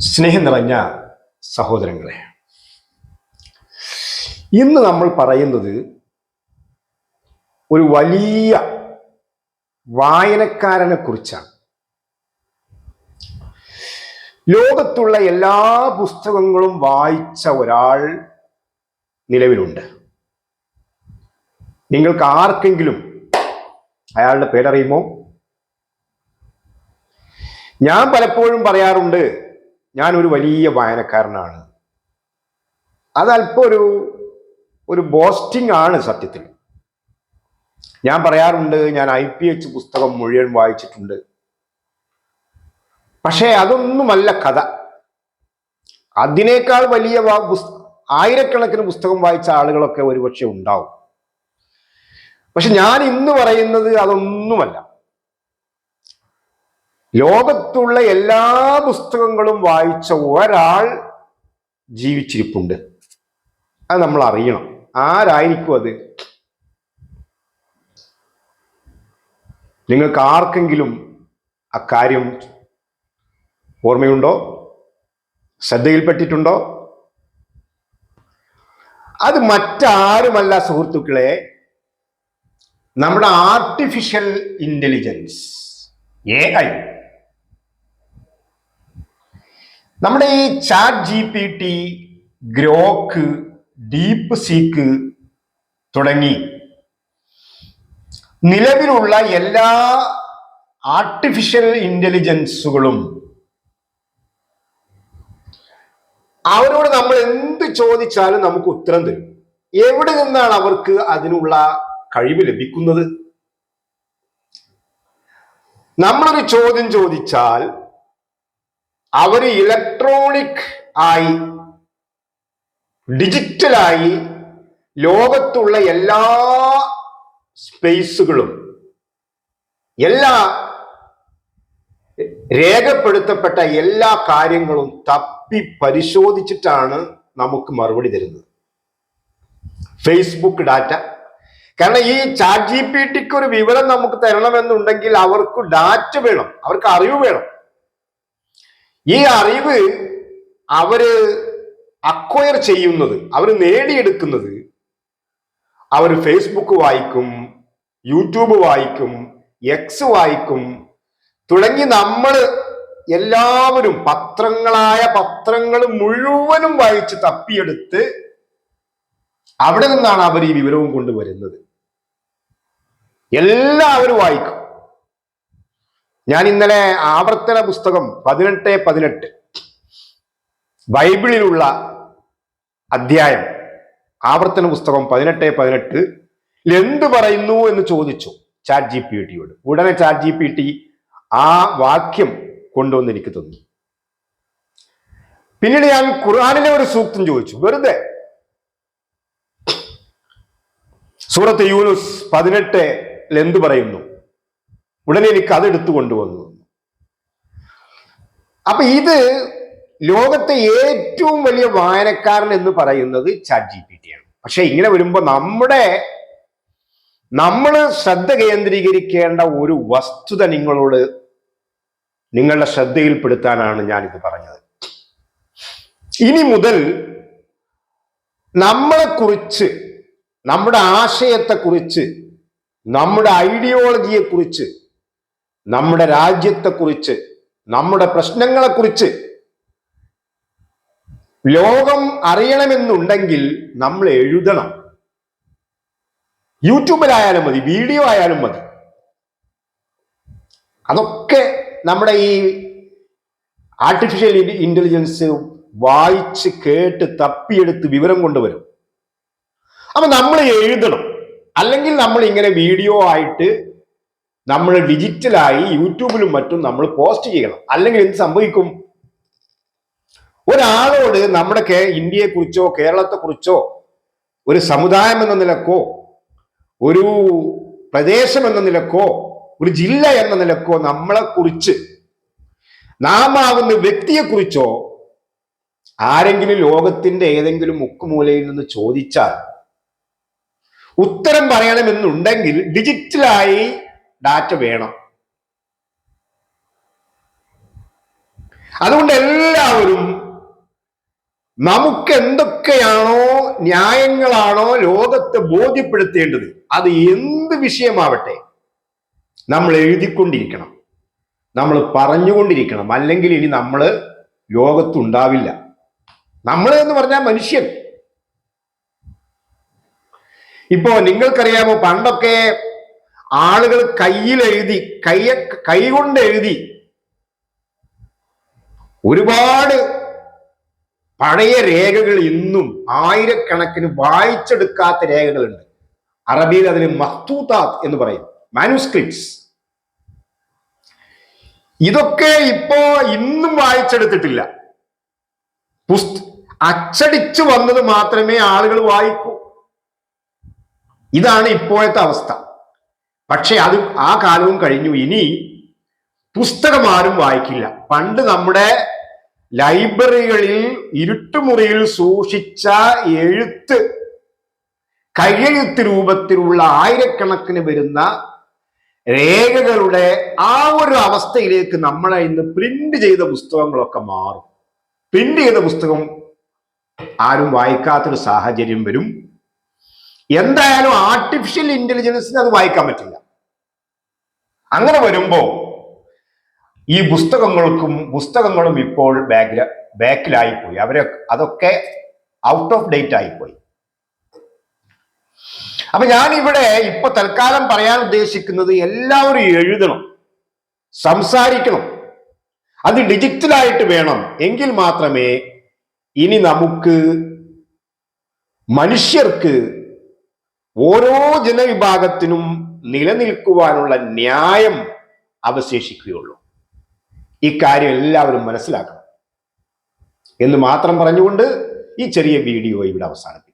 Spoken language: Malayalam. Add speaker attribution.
Speaker 1: സ്നേഹം നിറഞ്ഞ സഹോദരങ്ങളെ ഇന്ന് നമ്മൾ പറയുന്നത് ഒരു വലിയ വായനക്കാരനെ കുറിച്ചാണ്. ലോകത്തുള്ള എല്ലാ പുസ്തകങ്ങളും വായിച്ച ഒരാൾ നിലവിലുണ്ട്. നിങ്ങൾക്ക് ആർക്കെങ്കിലും അയാളുടെ പേരറിയുമോ? ഞാൻ പലപ്പോഴും പറയാറുണ്ട് ഞാൻ ഒരു വലിയ വായനക്കാരനാണ്. അതല്പം ഒരു ഒരു ബോസ്റ്റിംഗ് ആണ് സത്യത്തിൽ. ഞാൻ പറയാറുണ്ട് ഞാൻ ഐ പി എച്ച് പുസ്തകം മുഴുവൻ വായിച്ചിട്ടുണ്ട്. പക്ഷേ അതൊന്നുമല്ല കഥ. അതിനേക്കാൾ വലിയ ആയിരക്കണക്കിന് പുസ്തകം വായിച്ച ആളുകളൊക്കെ ഒരുപക്ഷെ ഉണ്ടാവും. പക്ഷെ ഞാൻ ഇന്ന് പറയുന്നത് അതൊന്നുമല്ല. ലോകത്തുള്ള എല്ലാ പുസ്തകങ്ങളും വായിച്ച ഒരാൾ ജീവിച്ചിരിപ്പുണ്ട്. അത് നമ്മൾ അറിയണം. ആരായിരിക്കും അത്? നിങ്ങൾക്ക് ആർക്കെങ്കിലും അക്കാര്യം ഓർമ്മയുണ്ടോ? ശ്രദ്ധയിൽപ്പെട്ടിട്ടുണ്ടോ? അത് മറ്റാരുമല്ല സുഹൃത്തുക്കളെ നമ്മുടെ ആർട്ടിഫിഷ്യൽ ഇന്റലിജൻസ് എ ഐ നമ്മുടെ ഈ chat G P T Grok DeepSeek തുടങ്ങി. നിലവിലുള്ള എല്ലാ ആർട്ടിഫിഷ്യൽ ഇന്റലിജൻസുകളും അവരോട് നമ്മൾ എന്ത് ചോദിച്ചാലും നമുക്ക് ഉത്തരം തരും. എവിടെ നിന്നാണ് അവർക്ക് അതിനുള്ള കഴിവ് ലഭിക്കുന്നത്? നമ്മളൊരു ചോദ്യം ചോദിച്ചാൽ അവർ ഇലക്ട്രോണിക് ആയി ഡിജിറ്റലായി ലോകത്തുള്ള എല്ലാ സ്പേസുകളും എല്ലാ രേഖപ്പെടുത്തപ്പെട്ട എല്ലാ കാര്യങ്ങളും തപ്പി പരിശോധിച്ചിട്ടാണ് നമുക്ക് മറുപടി തരുന്നത്. ഫേസ്ബുക്ക് ഡാറ്റ കാരണം ഈ ചാറ്റ് ജി പി ടിക്ക് ഒരു വിവരം നമുക്ക് തരണമെന്നുണ്ടെങ്കിൽ അവർക്ക് ഡാറ്റ വേണം അവർക്ക് അറിവ് വേണം. ഈ അറിവ് അവർ അക്വയർ ചെയ്യുന്നത് അവർ നേടിയെടുക്കുന്നത് അവർ ഫേസ്ബുക്ക് വായിക്കും യൂട്യൂബ് വായിക്കും എക്സ് വായിക്കും തുടങ്ങി നമ്മൾ എല്ലാവരും പത്രങ്ങളായ പത്രങ്ങൾ മുഴുവനും വായിച്ച് തപ്പിയെടുത്ത് അവിടെ നിന്നാണ് അവർ ഈ വിവരവും കൊണ്ടുവരുന്നത്. എല്ലാവരും വായിക്കും. ഞാൻ ഇന്നലെ ആവർത്തന പുസ്തകം പതിനെട്ട് പതിനെട്ട് ബൈബിളിലുള്ള അധ്യായം ആവർത്തന പുസ്തകം പതിനെട്ട് പതിനെട്ട് എന്ത് പറയുന്നു എന്ന് ചോദിച്ചു ചാറ്റ് ജി പി ടിയോട് ഉടനെ ചാറ്റ് ജി പി ടി ആ വാക്യം കൊണ്ടുവന്ന് എനിക്ക് തന്നു. പിന്നീട് ഞാൻ ഖുർആാനിലെ ഒരു സൂക്തം ചോദിച്ചു. വെറുതെ. സൂറത്ത് യൂനുസ് പതിനെട്ട് എന്ത് പറയുന്നു? ഉടനെ എനിക്ക് അതെടുത്തു കൊണ്ടുവന്നു. അപ്പൊ ഇത് ലോകത്തെ ഏറ്റവും വലിയ വായനക്കാരൻ എന്ന് പറയുന്നത് ചാറ്റ് ജി പി ടി ആണ്. പക്ഷെ ഇങ്ങനെ വരുമ്പോ നമ്മുടെ നമ്മൾ ശ്രദ്ധ കേന്ദ്രീകരിക്കേണ്ട ഒരു വസ്തുത നിങ്ങളോട് നിങ്ങളുടെ ശ്രദ്ധയിൽപ്പെടുത്താനാണ് ഇത് പറഞ്ഞത്. ഇനി മുതൽ നമ്മളെ കുറിച്ച് നമ്മുടെ ആശയത്തെക്കുറിച്ച് നമ്മുടെ ഐഡിയോളജിയെ കുറിച്ച് നമ്മുടെ രാജ്യത്തെക്കുറിച്ച് നമ്മുടെ പ്രശ്നങ്ങളെക്കുറിച്ച് ലോകം അറിയണമെന്നുണ്ടെങ്കിൽ നമ്മൾ എഴുതണം. യൂട്യൂബിലായാലും മതി വീഡിയോ ആയാലും മതി. അതൊക്കെ നമ്മുടെ ഈ ആർട്ടിഫിഷ്യൽ ഇന്റലിജൻസ് വായിച്ച് കേട്ട് തപ്പിയെടുത്ത് വിവരം കൊണ്ടുവരും. അപ്പൊ നമ്മൾ എഴുതണം. അല്ലെങ്കിൽ നമ്മൾ ഇങ്ങനെ വീഡിയോ ആയിട്ട് നമ്മൾ ഡിജിറ്റലായി യൂട്യൂബിലും മറ്റും നമ്മൾ പോസ്റ്റ് ചെയ്യണം. അല്ലെങ്കിൽ എന്ത് സംഭവിക്കും? ഒരാളോട് നമ്മുടെ കേ ഇന്ത്യയെ കുറിച്ചോ കേരളത്തെ കുറിച്ചോ ഒരു സമുദായം എന്ന നിലക്കോ ഒരു പ്രദേശം എന്ന നിലക്കോ ഒരു ജില്ല എന്ന നിലക്കോ നമ്മളെ കുറിച്ച് നാം ആകുന്ന വ്യക്തിയെ കുറിച്ചോ ആരെങ്കിലും ലോകത്തിന്റെ ഏതെങ്കിലും മുക്കുമൂലയിൽ നിന്ന് ചോദിച്ചാൽ ഉത്തരം പറയണമെന്നുണ്ടെങ്കിൽ ഡിജിറ്റലായി ഡാറ്റ വേണം. അതുകൊണ്ട് എല്ലാവരും നമുക്ക് എന്തൊക്കെയാണോ ന്യായങ്ങളാണോ ലോകത്തെ ബോധ്യപ്പെടുത്തേണ്ടത് അത് എന്ത് വിഷയമാവട്ടെ നമ്മൾ എഴുതിക്കൊണ്ടിരിക്കണം. നമ്മൾ പറഞ്ഞുകൊണ്ടിരിക്കണം. അല്ലെങ്കിൽ ഇനി നമ്മൾ ലോകത്തുണ്ടാവില്ല. നമ്മൾ എന്ന് പറഞ്ഞാൽ മനുഷ്യൻ. ഇപ്പോ നിങ്ങൾക്കറിയാമോ പണ്ടൊക്കെ ആളുകൾ കയ്യിൽ എഴുതി കൈ കൈ കൊണ്ട് എഴുതി. ഒരുപാട് പഴയ രേഖകൾ ഇന്നും ആയിരക്കണക്കിന് വായിച്ചെടുക്കാത്ത രേഖകളുണ്ട്. അറബിയിൽ അതിന് മഹ്തൂത്താത്ത് എന്ന് പറയും. മാനുസ്ക്രിപ്റ്റ്സ്. ഇതൊക്കെ ഇപ്പോ ഇന്നും വായിച്ചെടുത്തിട്ടില്ല. പുസ്ത അച്ചടിച്ചു വന്നത് മാത്രമേ ആളുകൾ വായിക്കൂ. ഇതാണ് ഇപ്പോഴത്തെ അവസ്ഥ. പക്ഷെ അത് ആ കാലവും കഴിഞ്ഞു. ഇനി പുസ്തകം ആരും വായിക്കില്ല. പണ്ട് നമ്മുടെ ലൈബ്രറികളിൽ ഇരുട്ടുമുറിയിൽ സൂക്ഷിച്ച എഴുത്ത് കയ്യെഴുത്ത് രൂപത്തിലുള്ള ആയിരക്കണക്കിന് വരുന്ന രേഖകളുടെ ആ ഒരു അവസ്ഥയിലേക്ക് നമ്മളെ ഇന്ന് പ്രിന്റ് ചെയ്ത പുസ്തകങ്ങളൊക്കെ മാറും. പ്രിന്റ് ചെയ്ത പുസ്തകം ആരും വായിക്കാത്തൊരു സാഹചര്യം വരും. എന്തായാലും ആർട്ടിഫിഷ്യൽ ഇന്റലിജൻസിന് അത് വായിക്കാൻ പറ്റില്ല. അങ്ങനെ വരുമ്പോൾ ഈ പുസ്തകങ്ങൾക്കും പുസ്തകങ്ങളും ഇപ്പോൾ ബാക്കില ബാക്കിലായിപ്പോയി അവരെ അതൊക്കെ ഔട്ട് ഓഫ് ഡേറ്റ് ആയിപ്പോയി. അപ്പൊ ഞാൻ ഇവിടെ ഇപ്പൊ തൽക്കാലം പറയാൻ ഉദ്ദേശിക്കുന്നത് എല്ലാവരും എഴുതണം സംസാരിക്കണം. അത് ഡിജിറ്റലായിട്ട് വേണം. എങ്കിൽ മാത്രമേ ഇനി നമുക്ക് മനുഷ്യർക്ക് ഓരോ ജനവിഭാഗത്തിനും നിലനിൽക്കുവാനുള്ള ന്യായം അവശേഷിക്കുകയുള്ളൂ. ഇക്കാര്യം എല്ലാവരും മനസ്സിലാക്കണം. എന്ന് മാത്രം പറഞ്ഞുകൊണ്ട് ഈ ചെറിയ വീഡിയോ ഇവിടെ അവസാനിപ്പിക്കും